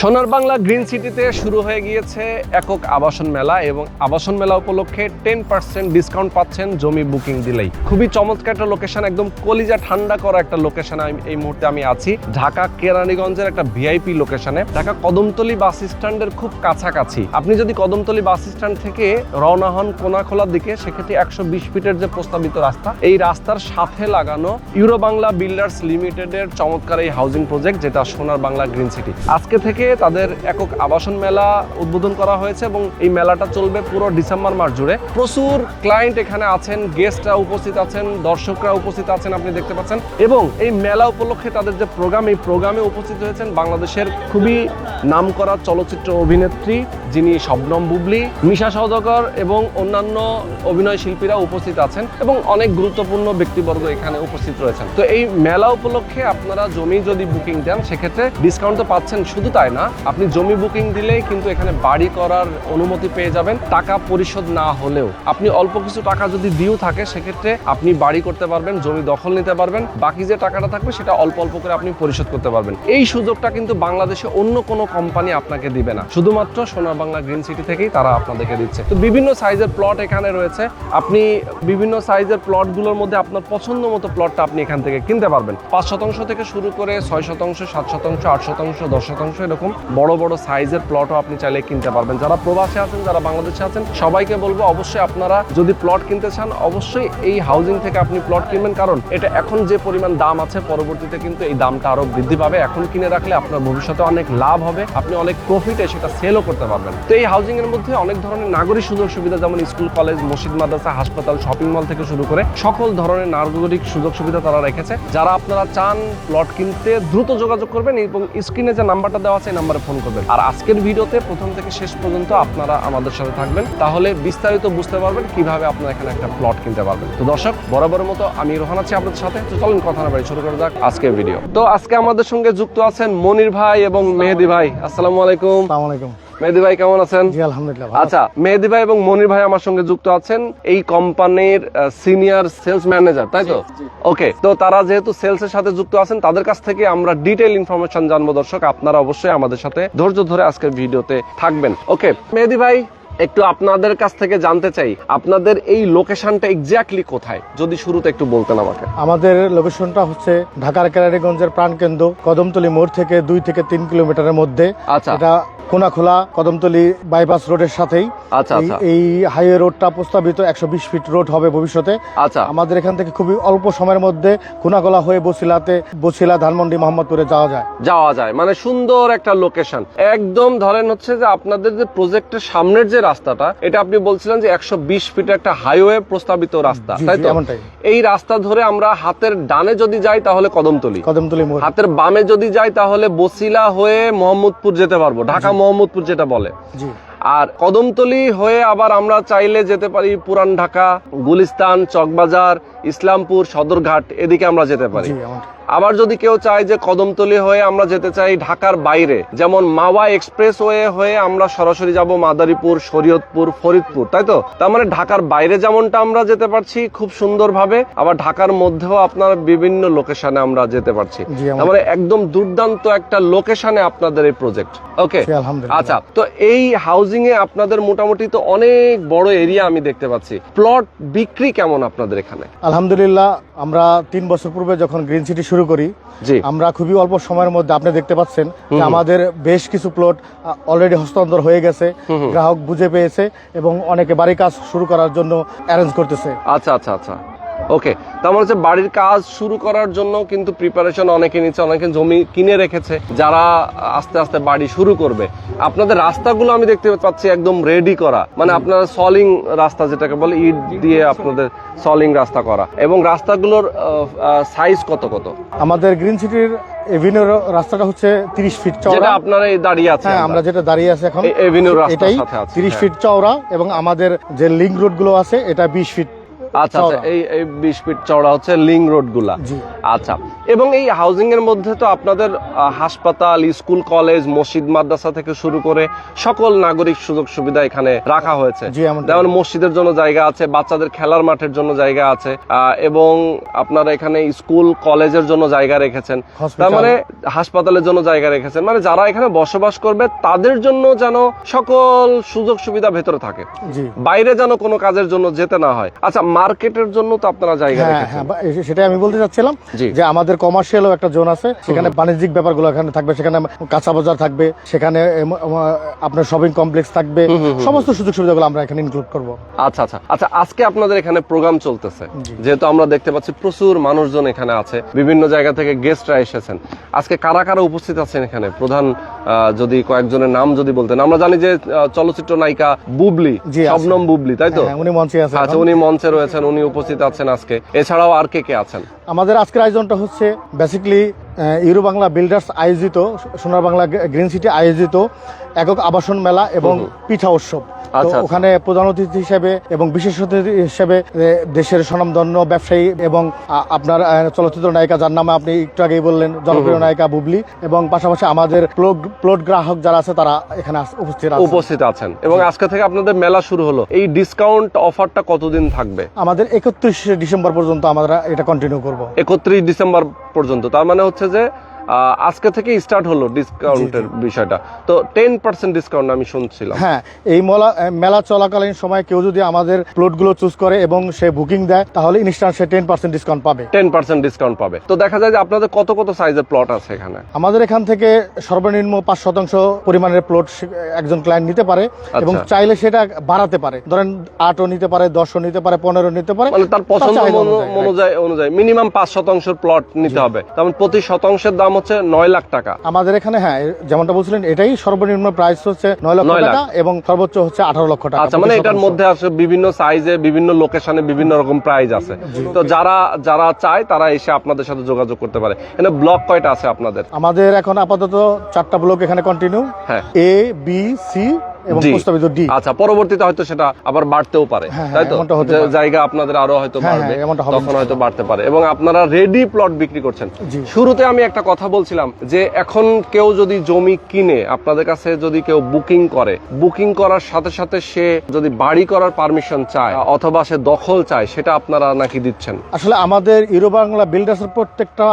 সোনার বাংলা গ্রিন সিটিতে শুরু হয়ে গিয়েছে একক আবাসন মেলা এবং আবাসন মেলা উপলক্ষে টেন পার্সেন্ট ডিসকাউন্ট পাচ্ছেন জমি বুকিং দিলেই। খুবই চমৎকার একটা লোকেশন একদম কলিজা ঠান্ডা করা একটা লোকেশন এই মুহূর্তে আমি আছি। ঢাকা কেরানীগঞ্জের একটা ভিআইপি লোকেশনে ঢাকা কদমতলি বাস স্ট্যান্ডের খুব কাছাকাছি। আপনি যদি কদমতলি বাস স্ট্যান্ড থেকে রওনা হন কোনাখোলার দিকে, সেক্ষেত্রে একশো বিশ ফিটের যে প্রস্তাবিত রাস্তা, এই রাস্তার সাথে লাগানো ইউরো বাংলা বিল্ডার্স লিমিটেডের চমৎকার এই হাউজিং প্রজেক্ট যেটা সোনার বাংলা গ্রিন সিটি। আজকে থেকে তাদের একক আবাসন মেলা উদ্বোধন করা হয়েছে এবং এই মেলাটা চলবে পুরো ডিসেম্বর মাস জুড়ে। প্রচুর ক্লায়েন্ট এখানে আছেন গেস্টরা উপস্থিত আছেন, দর্শকরা উপস্থিত আছেন, আপনি দেখতে পাচ্ছেন। এবং এই মেলা উপলক্ষে তাদের যে প্রোগ্রাম এই প্রোগ্রামে উপস্থিত হয়েছেন বাংলাদেশের খুবই নামকরা চলচ্চিত্র অভিনেত্রী যিনি শবনম বুবলি, মিশা সওদাগর এবং অন্যান্য অভিনয় শিল্পীরা উপস্থিত আছেন এবং অনেক গুরুত্বপূর্ণ ব্যক্তিবর্গ এখানে উপস্থিত রয়েছেন। তো এই মেলা উপলক্ষে আপনারা জমি যদি বুকিং দেন, সেক্ষেত্রে ডিসকাউন্ট তো পাচ্ছেন শুধু তাই না আপনি জমি বুকিং দিলেই কিন্তু এখানে বাড়ি করার অনুমতি পেয়ে যাবেন, টাকা পরিশোধ না হলেও। আপনি অল্প কিছু টাকা যদি দিয়েও থাকে, সেক্ষেত্রে আপনি বাড়ি করতে পারবেন, জমি দখল নিতে পারবেন, বাকি যে টাকাটা থাকবে, সেটা অল্প অল্প করে আপনি পরিশোধ করতে পারবেন। এই সুযোগটা কিন্তু বাংলাদেশে অন্য কোনো কোম্পানি আপনাকে দিবে না। শুধুমাত্র সোনার বাংলা গ্রিন সিটি থেকেই তারা আপনাদেরকে দিচ্ছে। তো বিভিন্ন সাইজের প্লট এখানে রয়েছে। আপনি বিভিন্ন সাইজের প্লটগুলোর মধ্যে আপনার পছন্দ মতো প্লটটা আপনি এখান থেকে কিনতে পারবেন। পাঁচ শতাংশ থেকে শুরু করে ছয় শতাংশ, সাত শতাংশ, আট শতাংশ, দশ শতাংশ, এরকম বড় বড় সাইজের প্লটও আপনি চাইলে কিনতে পারবেন। যারা প্রবাসে আছেন, যারা বাংলাদেশে আছেন, সবাইকে বলব অবশ্যই আপনারা যদি প্লট কিনতে চান, অবশ্যই এই হাউজিং থেকে আপনি প্লট কিনবেন। কারণ এটা এখন যে পরিমাণ দাম আছে, পরবর্তীতে কিন্তু এই দামটা আরও বৃদ্ধি পাবে। এখন কিনে রাখলে আপনার ভবিষ্যতে অনেক লাভ হবে, আপনি অনেক প্রফিটে সেটা সেলও করতে পারবেন। তো এই হাউজিং এর মধ্যে অনেক ধরনের নাগরিক সুযোগ সুবিধা, যেমন স্কুল কলেজ মসজিদ, মাদ্রাসা, হাসপাতাল শপিং মল থেকে শুরু করে সকল ধরনের নাগরিক সুযোগ সুবিধা তারা রেখেছে। যারা আপনারা চান প্লট কিনতে, দ্রুত যোগাযোগ করবেন এবং স্ক্রিনে যে নাম্বারটা দেওয়া আছে নাম্বারে ফোন করবেন। আর আজকের ভিডিওতে প্রথম থেকে শেষ পর্যন্ত আপনারা আমাদের সাথে থাকবেন। তাহলে বিস্তারিত বুঝতে পারবেন কীভাবে আপনারা এখানে একটা প্লট কিনতে পারবেন। তো দর্শক বরাবর মতো আমি রোহান আছি আপনাদের সাথে। তো চলুন কথা না বাড়ি শুরু করে যাক আজকের ভিডিও। তো আজকে আমাদের সঙ্গে যুক্ত আছেন মনির ভাই এবং মেহেদি ভাই। আসসালামু আলাইকুম। আলাইকুম। মেহেদি ভাই কেমন আছেন? আলহামদুলিল্লাহ আচ্ছা মেহেদি ভাই এবং মনির ভাই আমার সঙ্গে যুক্ত আছেন এই কোম্পানির সিনিয়র সেলস ম্যানেজার তাই তো? ওকে তো তারা যেহেতু সেলস এর সাথে যুক্ত আছেন তাদের কাছ থেকে আমরা ডিটেইল ইনফরমেশন জানব দর্শক। আপনারা অবশ্যই আমাদের সাথে ধৈর্য ধরে আজকের ভিডিওতে থাকবেন। ওকে মেহেদি ভাই একটু আপনাদের কাছ থেকে জানতে চাই আপনাদের এই লোকেশনটা এক্স্যাক্টলি কোথায়? যদি শুরুতে একটু বলতেন আমাকে। আমাদের লোকেশনটা হচ্ছে ঢাকার কেরানীগঞ্জের প্রাণকেন্দ্র কদমতলি মোড় থেকে দুই থেকে তিন কিলোমিটারের মধ্যে। আচ্ছা। এটা কোনাখোলা কদমতলি বাইপাস রোডের সাথেই। আচ্ছা এই- আচ্ছা। হাইওয়ে রোডটা প্রস্তাবিত একশো বিশ ফিট রোড হবে ভবিষ্যতে। আচ্ছা। আমাদের এখান থেকে খুবই অল্প সময়ের মধ্যে কোনাখোলা হয়ে বসিলাতে বসিলা ধানমন্ডি মোহাম্মদপুরে যাওয়া যায়। যাওয়া যায়। মানে সুন্দর একটা লোকেশন একদম ধরেন হচ্ছে যে আপনাদের যে প্রজেক্টের সামনের যে রাস্তাটা এটা আপনি বলছিলেন যে একশো বিশ ফিটের একটা হাইওয়ে প্রস্তাবিত রাস্তা তাই তো? এই রাস্তা ধরে আমরা হাতের ডানে যদি যাই তাহলে কদমতলি। কদমতলি হাতের বামে যদি যাই তাহলে বসিলা হয়ে মোহাম্মদপুর যেতে পারব ঢাকা মোহাম্মদপুর যেটা বলে। আর কদমতলি হয়ে আবার আমরা চাইলে যেতে পারি পুরান ঢাকা গুলিস্তান চকবাজার ইসলামপুর সদরঘাট এদিকে আমরা যেতে পারি। আবার যদি কেউ চায় যে কদমতলি হয়ে আমরা যেতে চাই ঢাকার বাইরে যেমন মাওয়া এক্সপ্রেস ওয়ে হয়ে আমরা সরাসরি যাব মাদারীপুর শরীয়তপুর ফরিদপুর তাই তো? তার মানে ঢাকার বাইরে যেমনটা আমরা যেতে পারছি খুব সুন্দরভাবে আবার ঢাকার মধ্যেও আপনার বিভিন্ন লোকেশনে আমরা যেতে পারছি। জি, আমার- তার মানে একদম দুর্দান্ত একটা লোকেশনে আপনাদের এই প্রজেক্ট ওকে আচ্ছা তো এই হাউজিং এ আপনাদের মোটামুটি তো অনেক বড় এরিয়া আমি দেখতে পাচ্ছি। প্লট বিক্রি কেমন আপনাদের এখানে? আলহামদুলিল্লাহ আমরা তিন বছর পূর্বে যখন গ্রিন সিটি শুরু করি আমরা খুবই অল্প সময়ের মধ্যে আপনি দেখতে পাচ্ছেন যে আমাদের বেশ কিছু প্লট অলরেডি হস্তান্তর হয়ে গেছে। গ্রাহক বুঝে পেয়েছে এবং অনেকে বাড়ি কাজ শুরু করার জন্য অ্যারেঞ্জ করতেছে। আচ্ছা আচ্ছা আচ্ছা। ওকে তার মানে হচ্ছে বাড়ির কাজ শুরু করার জন্য কিন্তু প্রিপারেশন অনেকে নিচ্ছে অনেকে জমি কিনে রেখেছে যারা আস্তে আস্তে বাড়ি শুরু করবে। আপনাদের রাস্তাগুলো আমি দেখতে পাচ্ছি একদম রেডি করা মানে আপনারা সলিং রাস্তা যেটাকে বলে ইট দিয়ে আপনাদের সলিং রাস্তা করা এবং রাস্তাগুলোর সাইজ কত কত? আমাদের গ্রিন সিটির এভিনিউর রাস্তাটা হচ্ছে তিরিশ ফিট যেটা চওড়া আপনারা দাঁড়িয়ে আছে হ্যাঁ আমরা। যেটা দাঁড়িয়ে আছি এখন এভিনিউ রাস্তার সাথে আছে, তিরিশ হ্যাঁ। ফিট চওড়া এবং আমাদের যে লিঙ্ক রোডগুলো আছে এটা বিশ ফিট আচ্ছা আচ্ছা এই এই বিশ ফিট চওড়া হচ্ছে লিং রোডগুলা আচ্ছা এবং এই হাউজিং এর মধ্যে তো আপনাদের হাসপাতাল স্কুল কলেজ মসজিদ মাদ্রাসা থেকে শুরু করে সকল নাগরিক সুযোগ সুবিধা এখানে রাখা হয়েছে। যেমন মসজিদের জন্য জায়গা আছে বাচ্চাদের খেলার মাঠের জন্য জায়গা আছে এবং আপনারা এখানে স্কুল কলেজের জন্য জায়গা রেখেছেন। তার মানে হাসপাতালের জন্য জায়গা রেখেছেন। মানে যারা এখানে বসবাস করবে তাদের জন্য যেন সকল সুযোগ সুবিধা ভেতরে থাকে। বাইরে যেন কোনো কাজের জন্য যেতে না হয়। আচ্ছা মার্কেটের জন্য তো আপনারা জায়গা হ্যাঁ হ্যাঁ সেটাই আমি বলতে চাচ্ছিলাম যে আমাদের কমার্শিয়ালও একটা জোন আছে সেখানে বাণিজ্যিক ব্যাপারগুলো এখানে থাকবে সেখানে কাঁচা বাজার থাকবে সেখানে আপনার শপিং কমপ্লেক্স থাকবে সমস্ত সুযোগ সুবিধাগুলো আমরা এখানে ইনক্লুড করব। আচ্ছা আচ্ছা আচ্ছা আজকে আপনাদের এখানে প্রোগ্রাম চলতেছে। যেহেতু আমরা দেখতে পাচ্ছি প্রচুর মানুষজন এখানে আছে বিভিন্ন জায়গা থেকে গেস্টরা এসেছেন। আজকে কারা কারা উপস্থিত আছেন এখানে? প্রধান যদি কয়েকজনের নাম যদি বলতেন। আমরা জানি যে চলচ্চিত্র নায়িকা বুবলি। শবনম বুবলি তাই তো? হ্যাঁ, উনি মঞ্চে আছে আচ্ছা উনি মঞ্চে রয়েছেন উনি উপস্থিত আছেন আজকে। এছাড়াও আর কে কে আছেন? আমাদের আজকের আয়োজনটা হচ্ছে বেসিক্যালি ইউরো বাংলা বিল্ডার্স আয়োজিত সোনার বাংলা গ্রিন সিটি আয়োজিত একক আবাসন মেলা এবং পিঠা উৎসব। আচ্ছা, আচ্ছা। ওখানে প্রধান অতিথি হিসেবে এবং বিশেষ অতিথি হিসেবে দেশের স্বনামধন্য ব্যবসায়ী এবং আপনার চলচ্চিত্র নায়িকা যার নামে আপনি একটু আগেই বললেন জনপ্রিয় নায়িকা বুবলি এবং পাশাপাশি আমাদের প্লট প্লট গ্রাহক যারা আছে তারা এখানে উপস্থিত উপস্থিত আছেন। এবং আজকে থেকে আপনাদের মেলা শুরু হলো। এই ডিসকাউন্ট অফারটা কতদিন থাকবে? আমাদের একত্রিশে ডিসেম্বর পর্যন্ত আমরা এটা কন্টিনিউ করব। একত্রিশ ডিসেম্বর পর্যন্ত। তার মানে হচ্ছে যে আহ, আজকে থেকে স্টার্ট হলো ডিসকাউন্টের বিষয়টা। তো টেন পার্সেন্ট ডিসকাউন্ট আমি শুনছিলাম। হ্যাঁ এই মেলা মেলা চলাকালীন সময় কেউ যদি আমাদের প্লটগুলো চুজ করে এবং সে বুকিং দেয় তাহলে ইনস্ট্যান্ট সে টেন পার্সেন্ট ডিসকাউন্ট পাবে। টেন পার্সেন্ট ডিসকাউন্ট পাবে। তো দেখা যায় যে আপনাদের কত কত সাইজের প্লট আছে এখানে? আমাদের এখান থেকে সর্বনিম্ন পাঁচ শতাংশ পরিমাণের প্লট একজন ক্লায়েন্ট নিতে পারে এবং চাইলে সেটা বাড়াতে পারে। ধরেন আটও নিতে পারে দশও নিতে পারে পনেরো নিতে পারে। মানে তার পছন্দ অনুযায়ী, অনুযায়ী অনুযায়ী। মিনিমাম পাঁচ শতাংশের প্লট নিতে হবে। তেমন প্রতি শতাংশের দাম হচ্ছে নয় লাখ টাকা। আমাদের এখানে হ্যাঁ যেমনটা বলছিলেন এটাই সর্বনিম্ন প্রাইস হচ্ছে নয় লক্ষ টাকা এবং সর্বোচ্চ হচ্ছে আঠারো লক্ষ টাকা। আচ্ছা মানে এটার মধ্যে আছে বিভিন্ন সাইজে বিভিন্ন লোকেশনে বিভিন্ন রকম প্রাইস আছে। তো যারা যারা চায় তারা এসে আপনাদের সাথে যোগাযোগ করতে পারে। এখানে ব্লক কয়টা আছে আপনাদের? আমাদের এখন আপাতত চারটা ব্লক এখানে কন্টিনিউ হ্যাঁ। এ বি সি এবং প্রস্তাবিত ডি আচ্ছা পরবর্তীতে হয়তো সেটা আবার বাড়তেও পারে হ্যাঁ, তাই তো। জায়গা আপনাদের আরও হয়তো হ্যাঁ, বাড়বে হ্যাঁ, তখন হয়তো বাড়তে পারে। এবং আপনারা রেডি প্লট বিক্রি করছেন। শুরুতে আমি একটা কথা বলছিলাম যে এখন কেউ যদি জমি কিনে আপনাদের কাছে যদি কেউ বুকিং করে বুকিং করার সাথে সাথে সে যদি বাড়ি করার পারমিশন চায় অথবা সে দখল চায় সেটা আপনারা নাকি দিচ্ছেন? আসলে আমাদের ইউরো বাংলা বিল্ডার্সের প্রত্যেকটা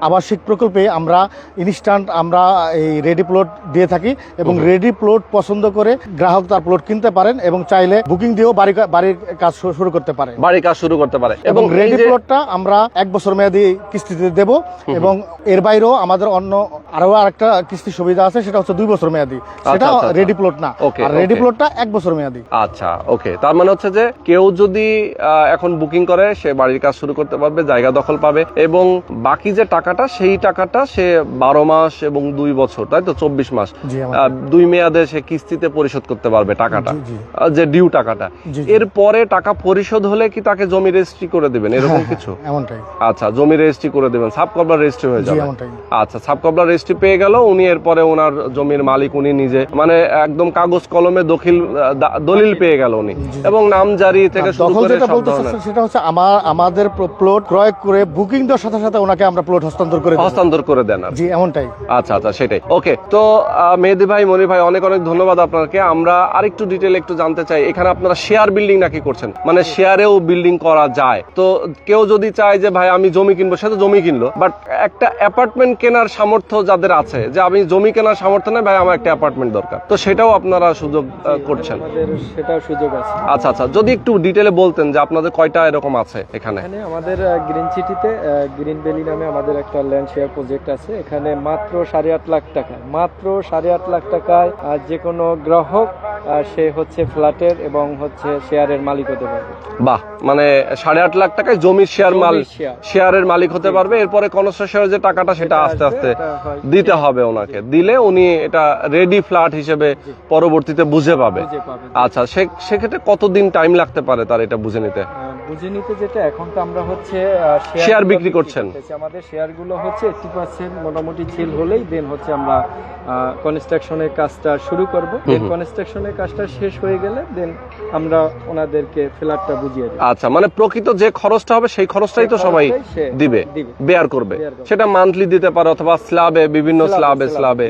আবাসিক প্রকল্পে আমরা ইনস্ট্যান্ট আমরা এই রেডি প্লট দিয়ে থাকি এবং রেডি প্লট পছন্দ করে গ্রাহক তার প্লট কিনতে পারেন এবং চাইলে বুকিং দিয়েও বাড়ি বাড়ির কাজ শুরু করতে পারে। বাড়ি কাজ শুরু করতে পারে। এবং রেডি প্লটটা আমরা এক বছর মেয়াদি কিস্তিতে দেব এবং এর বাইরেও আমাদের অন্য আরও আরেকটা কিস্তি সুবিধা আছে সেটা হচ্ছে দুই বছর মেয়াদি। সেটা আচ্ছা, আচ্ছা। রেডি প্লট না। আর রেডি. প্লটটা এক বছর মেয়াদি। আচ্ছা ওকে তার মানে হচ্ছে যে কেউ যদি এখন বুকিং করে সে বাড়ির কাজ শুরু করতে পারবে জায়গা দখল পাবে এবং বাকি যে টাকাটা সেই টাকাটা সে বারো মাস এবং দুই বছর তাই তো? চব্বিশ মাস। দুই মেয়াদে সে কিস্তিতে পরিশোধ করতে পারবে টাকাটা। যে ডিউ টাকাটা। এরপরে টাকা পরিশোধ হলে কি তাকে জমি রেজিস্ট্রি করে দিবেন? এরকম হ্যাঁ, কিছু? হ্যাঁ, এমনটাই। আচ্ছা জমি রেজিস্ট্রি করে দিবেন। সাব কবলা রেজিস্ট্রি হয়ে যাবে। আচ্ছা সাব কবলা রেজিস্ট্রি পেয়ে গেল। উনি এরপরে ওনার জমির মালিক উনি নিজে মানে একদম কাগজ কলমে দখিল দলিল পেয়ে গেল উনি। এবং নাম জারি থেকে শুরু করে সব ধরনের। সেটা হচ্ছে আমার আমাদের প্লট ক্রয় করে বুকিং দেওয়ার সাথে সাথে ওনাকে আমরা প্লট হস্তান্তর করে হস্তান্তর করে দেন জি এমনটাই। আচ্ছা আচ্ছা সেটাই। ওকে তো মেহেদি ভাই মনি ভাই অনেক অনেক ধন্যবাদ আপনাকে আমরা আরেকটু ডিটেল একটু জানতে চাই এখানে আপনারা শেয়ার বিল্ডিং নাকি করছেন? মানে শেয়ারেও বিল্ডিং করা যায়। তো কেউ যদি চায় যে ভাই আমি জমি কিনবো সে তো জমি কিনলো। বাট একটা অ্যাপার্টমেন্ট কেনার সামর্থ্য যাদের আছে যে আমি জমি কেনার সামর্থ্য নেই ভাই আমার একটা অ্যাপার্টমেন্ট দরকার। তো সেটাও আপনারা সুযোগ করছেন। সেটাও সুযোগ আছে। আচ্ছা আচ্ছা যদি একটু ডিটেলে বলতেন যে আপনাদের কয়টা এরকম আছে এখানে? আমাদের গ্রিন সিটিতে গ্রিন ভ্যালি নামে আমাদের একটা ল্যান্ড শেয়ার প্রজেক্ট আছে। এখানে মাত্র সাড়ে আট লাখ টাকায় মাত্র সাড়ে আট লাখ টাকায় যে কোনো গ্রাহক সে হচ্ছে ফ্ল্যাটের এবং হচ্ছে শেয়ারের মালিক হতে পারবে। বাহ মানে সাড়ে আট লাখ টাকায় জমির শেয়ার মাল জমির share। শেয়ারের মালিক হতে পারবে। এরপরে কনস্ট্রাকশনের যে টাকাটা সেটা আস্তে আস্তে দিতে হবে ওনাকে। দিলে উনি এটা রেডি ফ্ল্যাট হিসেবে পরবর্তীতে বুঝে পাবে। আচ্ছা সে সেক্ষেত্রে কতদিন টাইম লাগতে পারে তার এটা বুঝে নিতে? বুঝে নিতে যেটা এখন তো আমরা হচ্ছে Share বিক্রি করছেন। আমাদের শেয়ারগুলো হচ্ছে এইটি পার্সেন্ট মোটামুটি সেল হলেই দেন হচ্ছে আমরা কনস্ট্রাকশনের কাজটা শুরু করব। দেন কনস্ট্রাকশনের কাজটা শেষ হয়ে গেলে দেন আমরা ওনাদেরকে ফ্ল্যাটটা বুঝিয়ে দেব। আচ্ছা মানে প্রকৃত যে খরচটা হবে সেই খরচটাই তো সবাই দিবে। বেয়ার করবে। সেটা মান্থলি দিতে পারে অথবা স্ল্যাবে বিভিন্ন স্ল্যাবে স্ল্যাবে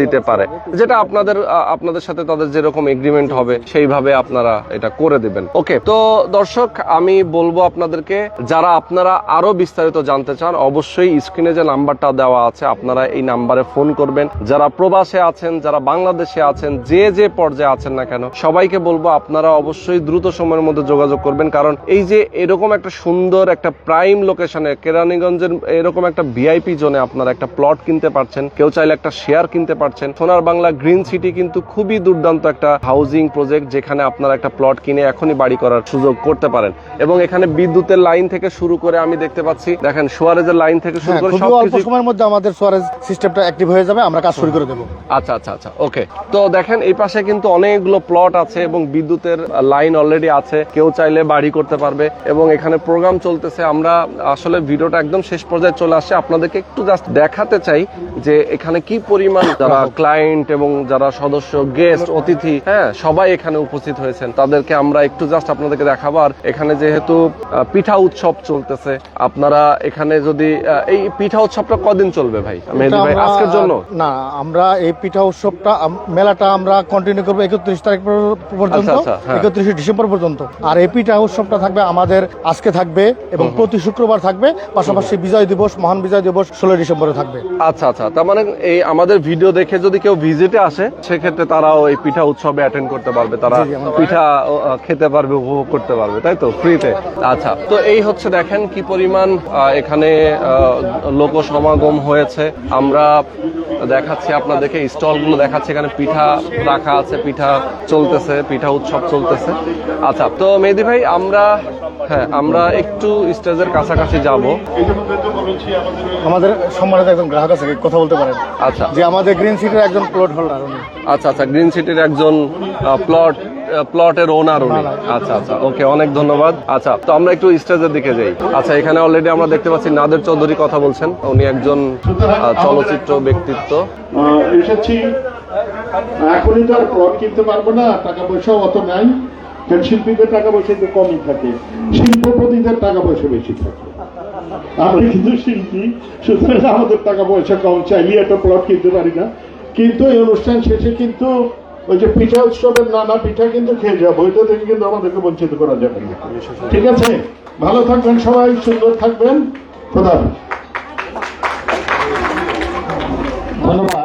দিতে পারে। যেটা আপনাদের আপনাদের সাথে তাদের যেরকম এগ্রিমেন্ট হবে সেইভাবে আপনারা এটা করে দিবেন। ওকে তো দর্শক আমি বলব আপনাদেরকে যারা আপনারা আরও বিস্তারিত জানতে চান অবশ্যই স্ক্রিনে যে নাম্বারটা দেওয়া আছে আপনারা এই নাম্বারে ফোন করবেন। যারা প্রবাসে আছেন যারা বাংলাদেশে আছেন যে যে পর্যায়ে আছেন না কেন সবাইকে বলব আপনারা অবশ্যই দ্রুত সময়ের মধ্যে যোগাযোগ করবেন। কারণ এই যে এরকম একটা সুন্দর একটা প্রাইম লোকেশনে কেরানীগঞ্জের এরকম একটা ভিআইপি জোনে আপনারা একটা প্লট কিনতে পারছেন কেউ চাইলে একটা শেয়ার কিনতে পারছেন। সোনার বাংলা গ্রিন সিটি কিন্তু খুবই দুর্দান্ত একটা হাউজিং প্রজেক্ট যেখানে আপনারা একটা প্লট কিনে এখনই বাড়ি করার সুযোগ করতে পারেন। এবং এখানে বিদ্যুতের লাইন থেকে শুরু করে আমি দেখতে পাচ্ছি দেখেন সোয়ারেজের লাইন থেকে শুরু হ্যাঁ করে অল্প সময়ের মধ্যে আমাদের সোয়ারেজ সিস্টেমটা অ্যাক্টিভ হয়ে যাবে আমরা কাজ শুরু করে দেবো। আচ্ছা আচ্ছা আচ্ছা ওকে তো দেখেন এই পাশে কিন্তু অনেকগুলো প্লট আছে এবং বিদ্যুতের লাইন অলরেডি আছে। কেউ চাইলে বাড়ি করতে পারবে এবং এখানে প্রোগ্রাম চলতেছে। আমরা আসলে ভিডিওটা একদম শেষ পর্যায়ে চলে আসছে। আপনাদেরকে একটু জাস্ট দেখাতে চাই যে এখানে কি পরিমাণ যারা ক্লায়েন্ট এবং যারা সদস্য গেস্ট অতিথি হ্যাঁ সবাই এখানে উপস্থিত হয়েছেন। তাদেরকে আমরা একটু জাস্ট আপনাদেরকে দেখাবো। আর এখানে যেহেতু পিঠা উৎসব চলতেছে আপনারা এখানে যদি এই পিঠা উৎসবটা কদিন চলবে ভাই? মেহেদি ভাই আমরা- আজকের জন্য? না আমরা এই পিঠা উৎসবটা মেলাটা আমরা কন্টিনিউ করব একত্রিশ তারিখ পর- পর্যন্ত আচ্ছা, আচ্ছা, হ্যাঁ। একত্রিশে ডিসেম্বর পর্যন্ত। আর এই পিঠা উৎসবটা থাকবে আমাদের আজকে থাকবে এবং প্রতি শুক্রবার থাকবে পাশাপাশি বিজয় দিবস মহান বিজয় দিবস ষোলো ডিসেম্বরে থাকবে। আচ্ছা আচ্ছা তার মানে এই আমাদের ভিডিও দেখে যদি কেউ ভিজিটে আসে সেক্ষেত্রে তারাও এই পিঠা উৎসবে অ্যাটেন্ড করতে পারবে তারা আমরা- পিঠা খেতে পারবে উপভোগ করতে পারবে তাই তো? ফ্রিতে আচ্ছা তো এই হচ্ছে দেখেন কি পরিমাণ এখানে লোক সমাগম হয়েছে। আমরা দেখাচ্ছি আপনাদেরকে। স্টলগুলো দেখাচ্ছি এখানে পিঠা রাখা আছে পিঠা চলতেছে পিঠা উৎসব চলতেছে। আচ্ছা তো মেহেদি ভাই আমরা হ্যাঁ আমরা একটু স্টেজের কাছাকাছি যাব। আমাদের সম্মানিত একজন গ্রাহক আছে কথা বলতে পারেন? আচ্ছা। যে আমাদের গ্রিন সিটির একজন প্লট হোল্ডার আচ্ছা আচ্ছা গ্রিন সিটির একজন প্লট প্লটের ওনার উনি। আচ্ছা আচ্ছা ওকে অনেক ধন্যবাদ। আচ্ছা তো আমরা একটু স্টেজের দিকে যাই। আচ্ছা এখানে অলরেডি আমরা দেখতে পাচ্ছি নাদের চৌধুরী কথা বলছেন। উনি একজন চলচ্চিত্র ব্যক্তিত্ব। এসেছি। এখনই তো আর প্লট কিনতে পারব না। টাকা পয়সাও অত নাই। কারণ শিল্পীদের টাকা পয়সা একটু কমই থাকে। শিল্পপতিদের টাকা পয়সা বেশি থাকে। আমরা কিন্তু শিল্পী সুতরাং আমাদের টাকা পয়সা কম চাইলে একটা প্লট কিনতে পারি না। কিন্তু এই অনুষ্ঠান শেষে কিন্তু ওই যে পিঠা উৎসবের নানা পিঠা কিন্তু খেয়ে যাব, ওইটা থেকে কিন্তু আমাদেরকে বঞ্চিত করা যাবে না। ঠিক আছে? ভালো থাকবেন সবাই, সুন্দর থাকবেন। খোদা ধন্যবাদ।